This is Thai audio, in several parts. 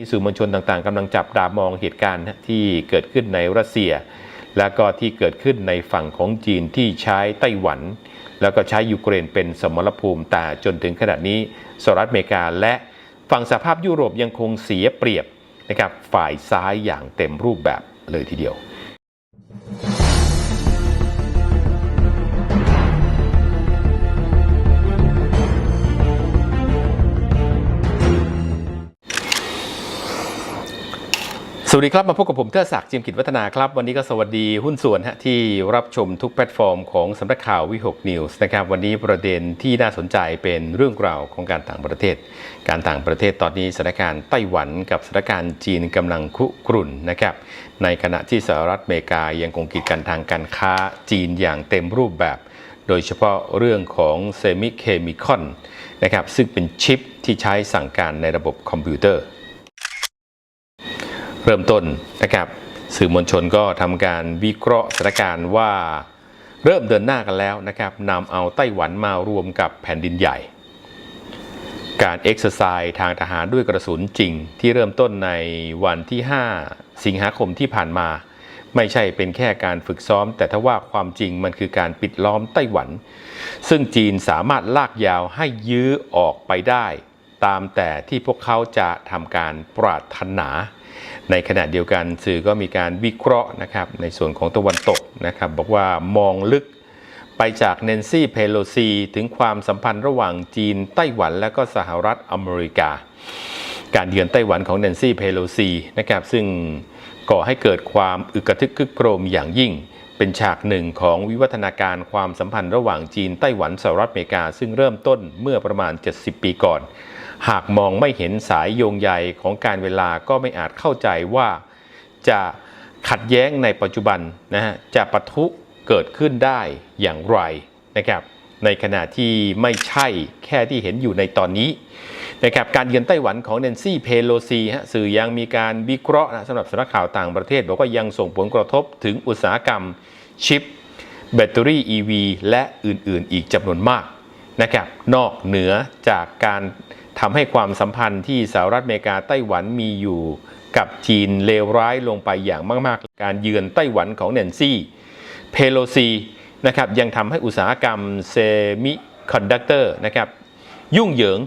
มีสื่อมวลชนต่างๆกำลังจับตามองเหตุการณ์ที่เกิดขึ้นในรัสเซีย แล้วก็ที่เกิดขึ้นในฝั่งของจีนที่ใช้ไต้หวัน แล้วก็ใช้ยูเครนเป็นสมรภูมิแต่จนถึงขณะนี้สหรัฐอเมริกาและฝั่งสหภาพยุโรปยังคงเสียเปรียบนะครับฝ่ายซ้ายอย่างเต็มรูปแบบเลยทีเดียว สวัสดีครับ มาพบกับผมเทิดศักดิ์จิมกิจวัฒนาครับ วันนี้ก็สวัสดีหุ้นส่วนฮะที่รับชมทุกแพลตฟอร์มของสำนักข่าววิหกนิวส์นะครับ วันนี้ประเด็นที่น่าสนใจเป็นเรื่องราวของการต่างประเทศ การต่างประเทศตอนนี้สถานการณ์ไต้หวันกับสถานการณ์จีนกำลังคุกรุ่นนะครับในขณะที่สหรัฐอเมริกายังคงกีดกันทางการค้าจีนอย่างเต็มรูปแบบโดยเฉพาะเรื่องของเซมิเคมิคอนนะครับซึ่งเป็นชิปที่ใช้สั่งการในระบบคอมพิวเตอร์ เริ่มต้นนะครับสื่อมวลชนก็ทำการวิเคราะห์สถานการณ์ว่าเริ่มเดินหน้ากันแล้วนะครับนำเอาไต้หวันมารวมกับแผ่นดินใหญ่ การเอ็กซ์ไซส์ทางทหารด้วยกระสุนจริง ที่เริ่มต้นในวันที่ 5 สิงหาคมที่ผ่านมา ไม่ใช่เป็นแค่การฝึกซ้อม แต่ถ้าว่าความจริงมันคือการปิดล้อมไต้หวัน ซึ่งจีนสามารถลากยาวให้ยื้อออกไปได้ ตามแต่ที่พวกเขาจะทำการปรารถนา ในขณะเดียวกันสื่อก็มีการวิเคราะห์นะครับในส่วนของตะวันตกนะครับบอกว่ามองลึกไปจากเนนซี่เพโลซีถึงความสัมพันธ์ระหว่างจีนไต้หวันและก็สหรัฐอเมริกา การเยือนไต้หวันของเนนซี่เพโลซีนะครับซึ่งก่อให้เกิดความอึกระทึกคึกโครมอย่างยิ่ง เป็นฉากหนึ่งของวิวัฒนาการความสัมพันธ์ระหว่างจีนไต้หวันสหรัฐอเมริกา ซึ่งเริ่มต้นเมื่อประมาณ 70 ปีก่อน หากมองไม่เห็นสายโยงใยของการเวลาก็ไม่อาจเข้าใจว่าจะขัดแย้งในปัจจุบันนะฮะจะปะทุเกิดขึ้นได้อย่างไรนะครับ ในขณะที่ไม่ใช่แค่ที่เห็นอยู่ในตอนนี้นะครับการเยือนไต้หวันของเนนซี่เพโลซีฮะสื่อยังมีการวิเคราะห์นะสำหรับสำนักข่าวต่างประเทศ บอกว่ายังส่งผลกระทบถึงอุตสาหกรรมชิป แบตเตอรี่ EV และอื่นๆ อีกจำนวนมากนะครับนอกเหนือจากการ ทำให้ความสัมพันธ์ที่สหรัฐอเมริกาไต้หวันมีอยู่กับจีนเลวร้ายลงไปอย่างมากๆ การเยือนไต้หวันของแนนซี่เพโลซีนะครับยังทำให้อุตสาหกรรมเซมิคอนดักเตอร์นะครับยุ่งเหยิง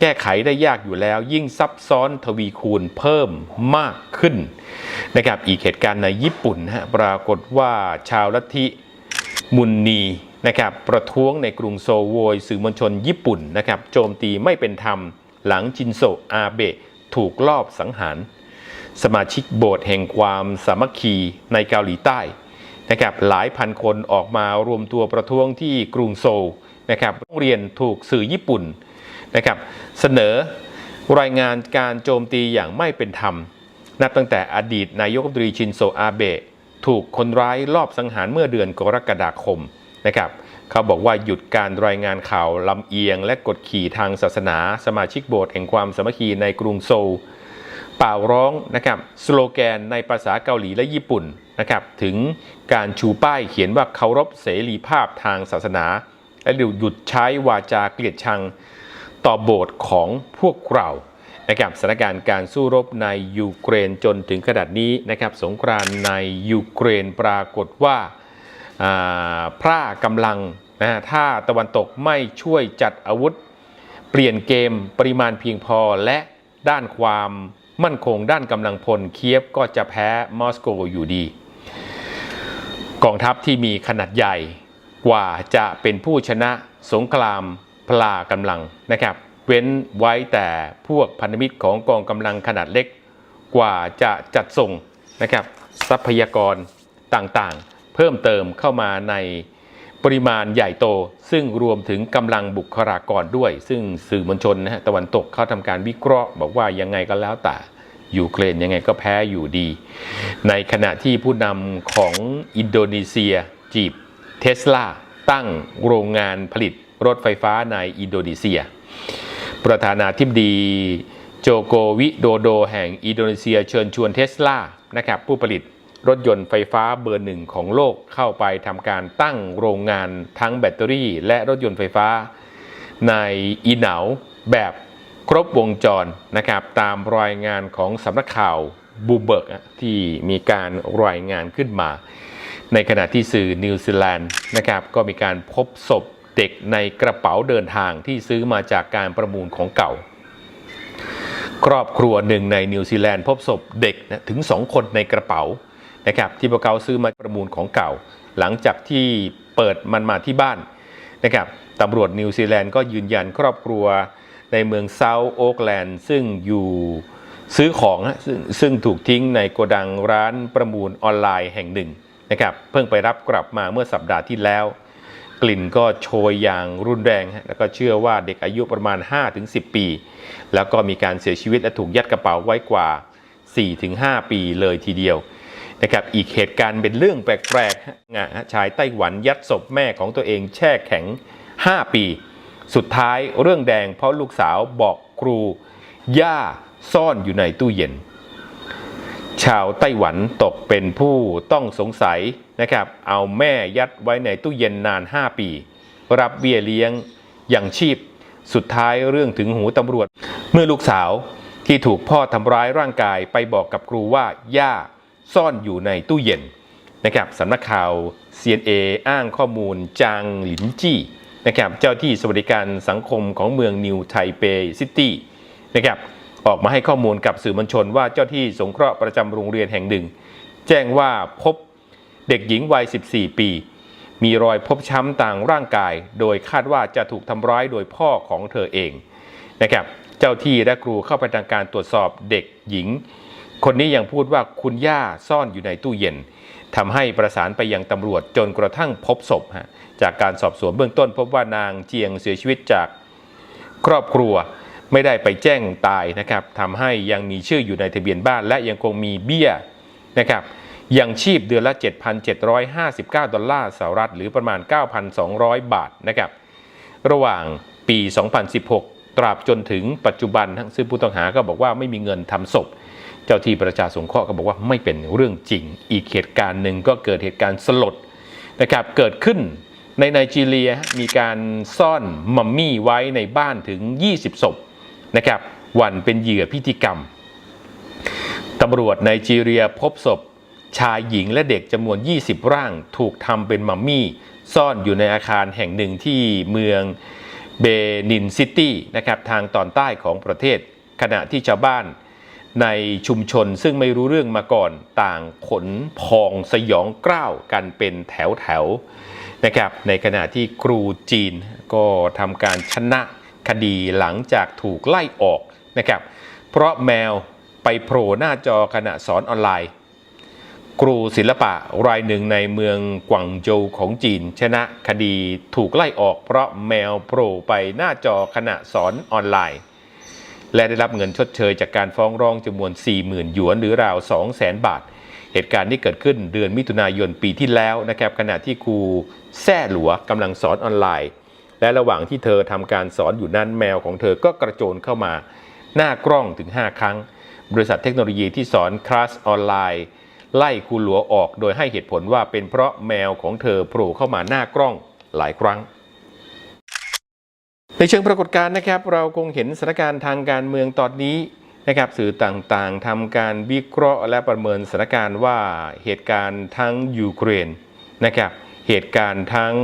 แก้ไขได้ยากอยู่แล้ว ยิ่งซับซ้อนทวีคูณเพิ่มมากขึ้นนะครับอีกเหตุการณ์ในญี่ปุ่นฮะปรากฏว่าชาวลัทธิมุนนี นะครับประท้วงในกรุงโซโวยสื่อมวลชนญี่ปุ่นนะครับโจมตีไม่เป็นธรรม หลังจินโซอาเบะถูกลอบสังหาร สมาชิกโบสถ์แห่งความสามัคคีในเกาหลีใต้นะครับหลายพันคนออกมารวมตัวประท้วงที่กรุงโซลนะครับโรงเรียนถูกสื่อญี่ปุ่นนะครับเสนอรายงานการโจมตีอย่างไม่เป็นธรรม นับตั้งแต่อดีตนายกรัฐมนตรีชินโซอาเบะถูกคนร้ายลอบสังหารเมื่อเดือนกรกฎาคม นะครับเขาบอกว่าหยุดการรายงานข่าวลำเอียง และกดขี่ทางศาสนา สมาชิกโบสถ์แห่งความสามัคคีในกรุงโซลเป่าร้องนะครับสโลแกนในภาษาเกาหลีและญี่ปุ่นนะครับถึงการชูป้ายเขียนว่าเคารพเสรีภาพทางศาสนา และหยุดใช้วาจาเกลียดชังต่อโบสถ์ของพวกเรานะครับสถานการณ์การสู้รบในยูเครนจนถึงขนาดนี้นะครับสงครามในยูเครนปรากฏว่าอ่า พร่ากำลังนะถ้าตะวันตกไม่ช่วยจัดอาวุธ เปลี่ยนเกมปริมาณเพียงพอและด้านความมั่นคงด้านกำลังพลเคียฟก็จะแพ้มอสโกอยู่ดี กองทัพที่มีขนาดใหญ่กว่าจะเป็นผู้ชนะสงครามพลากำลังนะครับ เว้นไว้แต่พวกพันธมิตรของกองกำลังขนาดเล็ก กว่าจะจัดส่งนะครับทรัพยากรต่างๆ เพิ่มเติมเข้ามาในปริมาณใหญ่โต ซึ่งรวมถึงกำลังบุคลากรด้วย ซึ่งสื่อมวลชนนะฮะตะวันตกเขาทำการวิเคราะห์ บอกว่ายังไงก็แล้วแต่ยูเครนยังไงก็แพ้อยู่ดี ในขณะที่ผู้นำของอินโดนีเซีย จีบเทสลาตั้งโรงงานผลิตรถไฟฟ้าในอินโดนีเซีย ประธานาธิบดีโจโกวิโดโดแห่งอินโดนีเซียเชิญชวนเทสลานะครับผู้ผลิต รถยนต์ไฟฟ้าเบอร์หนึ่งของโลกเข้าไปทำการตั้งโรงงานทั้งแบตเตอรี่ และรถยนต์ไฟฟ้า ในอีเหนาแบบครบวงจรนะครับ ตามรายงานของสำนักข่าวบูเบิร์กที่มีการรายงานขึ้นมา ในขณะที่สื่อนิวซีแลนด์นะครับก็มีการพบศพเด็กในกระเป๋าเดินทางที่ซื้อมาจากการประมูลของเก่า ครอบครัวหนึ่งในนิวซีแลนด์พบศพเด็กนะถึง2คนในกระเป๋า นะครับที่พวกเขาซื้อมาประมูลของเก่า หลังจากที่เปิดมันมาที่บ้านนะครับตำรวจนิวซีแลนด์ก็ยืนยันครอบครัวในเมืองเซาท์โอ๊กแลนด์ซึ่งอยู่ซื้อของซึ่งซึ่งถูกทิ้งในโกดังร้านประมูลออนไลน์แห่งหนึ่งนะครับเพิ่งไปรับกลับมาเมื่อสัปดาห์ที่แล้ว กลิ่นก็โชยอย่างรุนแรง แล้วก็เชื่อว่าเด็กอายุประมาณ 5-10 ปี แล้วก็มีการเสียชีวิตและถูกยัดกระเป๋าไว้กว่า 4-5 ปีเลยทีเดียว นะครับอีกเหตุการณ์เป็นเรื่องแปลกๆฮะงะฮะชายไต้หวันยัดศพแม่ของตัวเองแช่แข็ง 5 ปี สุดท้ายเรื่องแดงเพราะลูกสาวบอกครู ย่าซ่อนอยู่ในตู้เย็น ชาวไต้หวันตกเป็นผู้ต้องสงสัยนะครับเอาแม่ยัดไว้ในตู้เย็นนาน 5 ปี รับเบี้ยเลี้ยงอย่างชีพ สุดท้ายเรื่องถึงหูตำรวจ เมื่อลูกสาวที่ถูกพ่อทำร้ายร่างกายไปบอกกับครูว่าย่า ซ่อนอยู่ในตู้เย็นนะครับสำนักข่าว CNA อ้างข้อมูลจางหลินจี้นะครับเจ้าที่สวัสดิการสังคมของเมืองนิวไทเปซิตี้นะครับออกมาให้ข้อมูลกับสื่อมวลชนว่าเจ้าที่สงเคราะห์ประจำโรงเรียนแห่งหนึ่ง แจ้งว่าพบเด็กหญิงวัย 14 ปี มีรอยพบช้ำต่างร่างกาย โดยคาดว่าจะถูกทำร้ายโดยพ่อของเธอเองนะครับเจ้าที่และครูเข้าไปทำการตรวจสอบเด็กหญิง คนนี้ยังพูดว่าคุณย่าซ่อนอยู่ในตู้เย็นทำให้ประสานไปยังตำรวจจนกระทั่งพบศพฮะจากการสอบสวนเบื้องต้นพบว่านางเจียงเสียชีวิตจากครอบครัวไม่ได้ไปแจ้งตายนะครับทำให้ยังมีชื่ออยู่ในทะเบียนบ้าน และยังคงมีเบี้ยนะครับยังชีพเดือนละ 7,759 ดอลลาร์สหรัฐ หรือประมาณ 9,200 บาทนะครับระหว่างปี 2016 ตราบจนถึงปัจจุบันทั้งซึ่งผู้ต้องหาก็บอกว่าไม่มีเงินทำศพ เจ้าที่ประชาสงเคราะห์ก็บอกว่าไม่เป็นเรื่องจริง อีกเหตุการณ์หนึ่งก็เกิดเหตุการณ์สลดนะครับเกิดขึ้นในไนจีเรียมีการซ่อนมัมมี่ไว้ในบ้านถึง 20 ศพนะครับวันเป็นเหยื่อพิธีกรรมตำรวจไนจีเรียพบศพชายหญิงและเด็กจำนวน 20 ร่างถูกทำเป็นมัมมี่ ซ่อนอยู่ในอาคารแห่งหนึ่งที่เมืองเบนินซิตี้นะครับทางตอนใต้ของประเทศ ขณะที่ชาวบ้าน ในชุมชนซึ่งไม่รู้เรื่องมาก่อนต่างขนพองสยองกล้าวกันเป็นแถวแถวๆนะครับในขณะที่ครูจีนก็ทำการชนะคดีหลังจากถูกไล่ออกนะครับเพราะแมวไปโผล่หน้าจอขณะสอนออนไลน์ ครูศิลปะรายหนึ่งในเมืองกวางโจวของจีน ชนะคดีถูกไล่ออกเพราะแมวโผล่ไปหน้าจอขณะสอนออนไลน์ และได้รับเงินชดเชยจากการฟ้องร้องจำนวน 40,000 หยวนหรือราว200,000 บาท เหตุการณ์ที่เกิดขึ้นเดือนมิถุนายนปีที่แล้วนะครับขณะที่ครูแซ่หลัวกำลังสอนออนไลน์ และระหว่างที่เธอทำการสอนอยู่นั้นแมวของเธอก็กระโจนเข้ามา หน้ากล้องถึง 5 ครั้ง บริษัทเทคโนโลยีที่สอนคลาสออนไลน์ ไล่ครูหลัวออกโดยให้เหตุผลว่าเป็นเพราะแมวของเธอโผล่เข้ามาหน้ากล้องหลายครั้ง ในเชิงปรากฏการณ์นะครับ เราคงเห็นสถานการณ์ทางการเมืองตอนนี้นะครับสื่อต่างๆทำการวิเคราะห์และประเมินสถานการณ์ว่าเหตุการณ์ทั้งยูเครนนะครับเหตุการณ์ทั้ง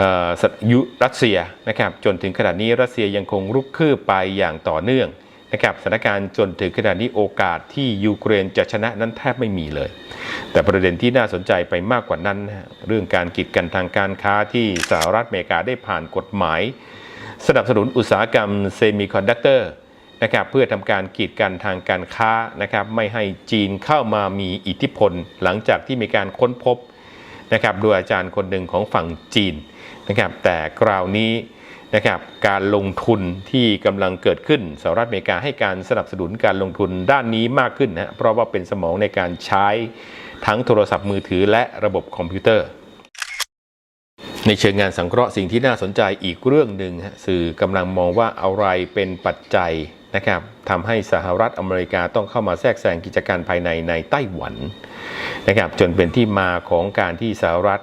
อ่อสยุรัสเซียนะครับจนถึงขณะนี้รัสเซียยังคงรุกคืบไปอย่างต่อเนื่องนะครับสถานการณ์จนถึงขณะนี้โอกาสที่ยูเครนจะชนะนั้นแทบไม่มีเลย แต่ประเด็นที่น่าสนใจไปมากกว่านั้น เรื่องการกีดกันทางการค้าที่สหรัฐอเมริกาได้ผ่านกฎหมาย สนับสนุนอุตสาหกรรมเซมิคอนดักเตอร์นะครับเพื่อทำการกีดกันทางการค้านะครับไม่ให้จีนเข้ามามีอิทธิพล หลังจากที่มีการค้นพบนะครับโดยอาจารย์คนหนึ่งของฝั่งจีนนะครับแต่คราวนี้นะครับการลงทุนที่กำลังเกิดขึ้นสหรัฐอเมริกาให้การสนับสนุนการลงทุนด้านนี้มากขึ้นนะเพราะว่าเป็นสมองในการใช้ทั้งโทรศัพท์มือถือและระบบคอมพิวเตอร์ ในเชิงงานสังเคราะห์สิ่งที่น่าสนใจอีกเรื่องหนึ่งสื่อกำลังมองว่าอะไรเป็นปัจจัยนะครับทำให้สหรัฐอเมริกาต้องเข้ามาแทรกแซงกิจการภายในในไต้หวันนะครับจนเป็นที่มาของการที่สหรัฐ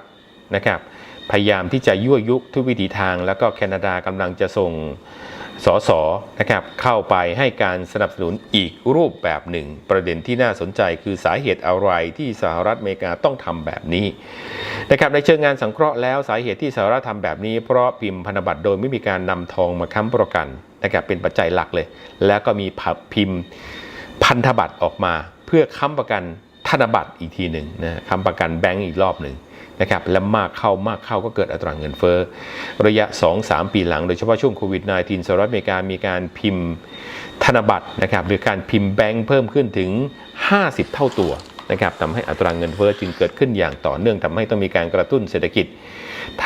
นะครับพยายามที่จะยั่วยุทุกวิถีทาง แล้วก็แคนาดากำลังจะส่ง สสนะครับเข้าไปให้การสนับสนุนอีกรูปแบบหนึ่ง ประเด็นที่น่าสนใจคือสาเหตุอะไรที่สหรัฐอเมริกาต้องทำแบบนี้นะครับในเชิงงานสังเคราะห์แล้วสาเหตุที่สหรัฐทำแบบนี้ เพราะพิมพ์พันธบัตรโดยไม่มีการนำทองมาค้ำประกันนะครับเป็นปัจจัยหลักเลย แล้วก็มีพิมพ์พันธบัตรออกมา เพื่อค้ำประกัน ธนบัตรอีกทีหนึ่งนะคำประกันแบงก์อีกรอบหนึ่งนะครับและมากเข้ามากเข้าก็เกิดอัตราเงินเฟ้อระยะ 2-3 ปีหลัง โดยเฉพาะช่วงโควิด -19 สหรัฐอเมริกามีการพิมพ์ธนบัตรนะครับหรือการพิมพ์แบงก์เพิ่มขึ้นถึง 50 เท่าตัวนะครับทำให้อัตราเงินเฟ้อจึงเกิดขึ้นอย่างต่อเนื่องทำให้ต้องมีการกระตุ้นเศรษฐกิจ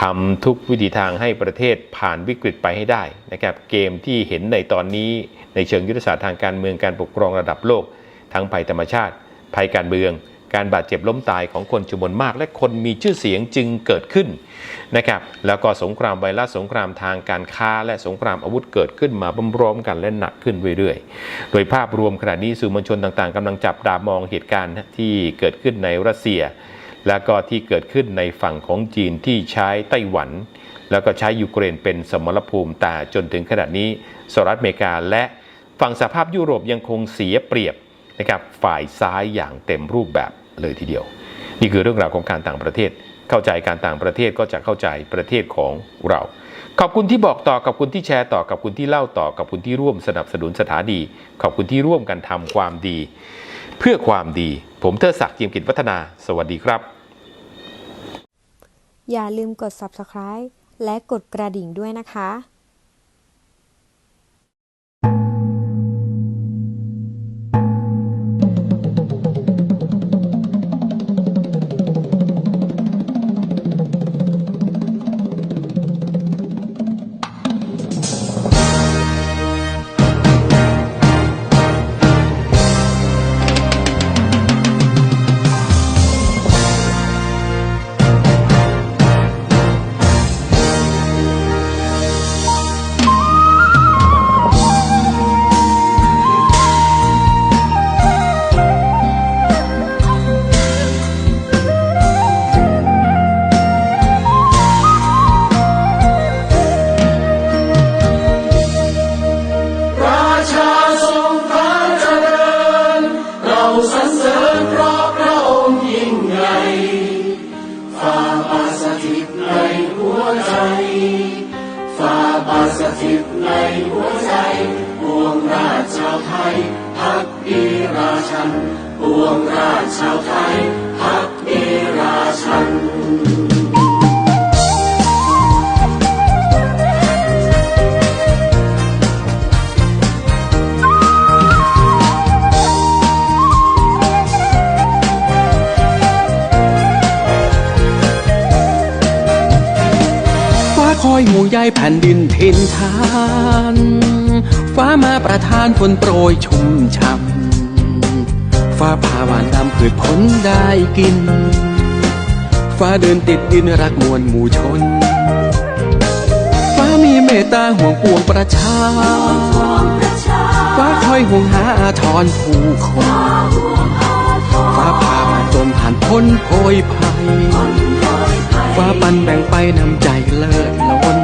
ทำทุกวิธีทางให้ประเทศผ่านวิกฤตไปให้ได้นะครับเกมที่เห็นในตอนนี้ในเชิงยุทธศาสตร์ทางการเมืองการปกครองระดับโลก ทั้งภัยธรรมชาติ ภัยการเมือง การบาดเจ็บล้มตายของคนจำนวนมาก และคนมีชื่อเสียงจึงเกิดขึ้นนะครับแล้วก็สงครามไวรัสสงครามทางการค้า และสงครามอาวุธเกิดขึ้นมาพร้อมๆกันและหนักขึ้นเรื่อยๆ โดยภาพรวมขณะนี้สื่อมวลชนต่างๆกำลังจับตามองเหตุการณ์ที่เกิดขึ้นในรัสเซีย แล้วก็ที่เกิดขึ้นในฝั่งของจีนที่ใช้ไต้หวัน แล้วก็ใช้ยูเครนเป็นสมรภูมิแต่จนถึงขณะนี้สหรัฐอเมริกาและฝั่งสหภาพยุโรปยังคงเสียเปรียบ นะครับฝ่ายซ้ายอย่างเต็มรูปแบบเลยทีเดียว นี่คือเรื่องราวของการต่างประเทศ เข้าใจการต่างประเทศก็จะเข้าใจประเทศของเรา ขอบคุณที่บอกต่อกับคุณที่แชร์ต่อกับคุณที่เล่าต่อกับคุณที่ร่วมสนับสนุนสถานีขอบคุณที่ร่วมกันทำความดี เพื่อความดี ผมเทอศักดิ์จิมกิจวัฒนา สวัสดีครับ อย่าลืมกด subscribe และกดกระดิ่งด้วยนะคะ ยพักดีราชันปวงราชชาวไทยพักดีราชันคอยห่ใหญ่แผ่นดินถิ่นฐาน ฟ้ามาประทานฝนโปรยชุ่มช่ำฟ้าพาหวานนำพืชผลได้กิน ฟ้าเดินติดดินรักมวลหมู่ชน ฟ้ามีเมตตาห่วงปวงประชา ฟ้าคอยห่วงหาอาทรผู้คน ฟ้าพามาจนผ่านพ้นโพยภัย ฟ้าปันแบ่งไปนำใจเลิศล้น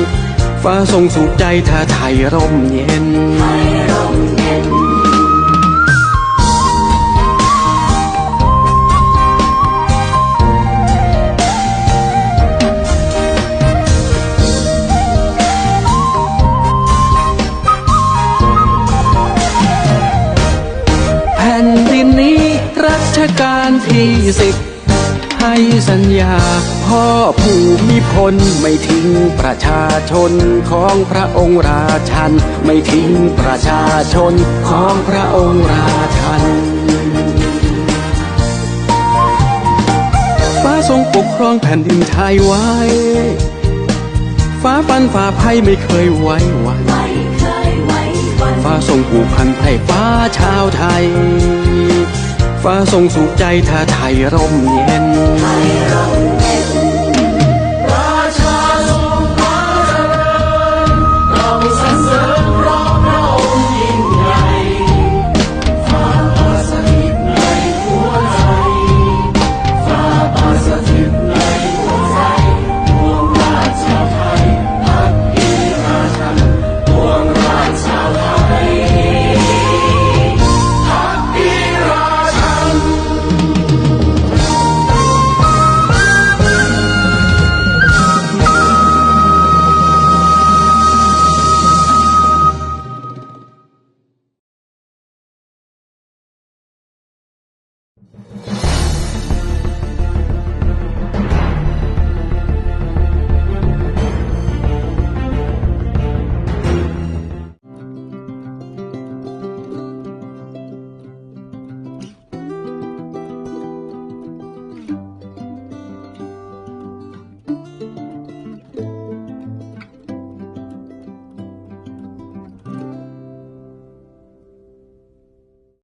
ฟ้าทรงสุขใจถ้าไทยร่มเย็น แผ่นดินนี้รัชกาลที่สิบให้สัญญาพ่อ ผู้มีพลไม่ทิ้งประชาชนของพระองค์ราชัน ไม่ทิ้งประชาชนของพระองค์ราชันฟ้าทรงปกครองแผ่นดินไทยไว้ ฟ้าฟันฟ้าภัยไม่เคยไว้วันไม่เคยไว้วันฟ้าทรงผูกพันให้ฟ้าชาวไทย ฟ้าทรงสุขใจถ้าไทยร่มเย็นไทยร่มเย็น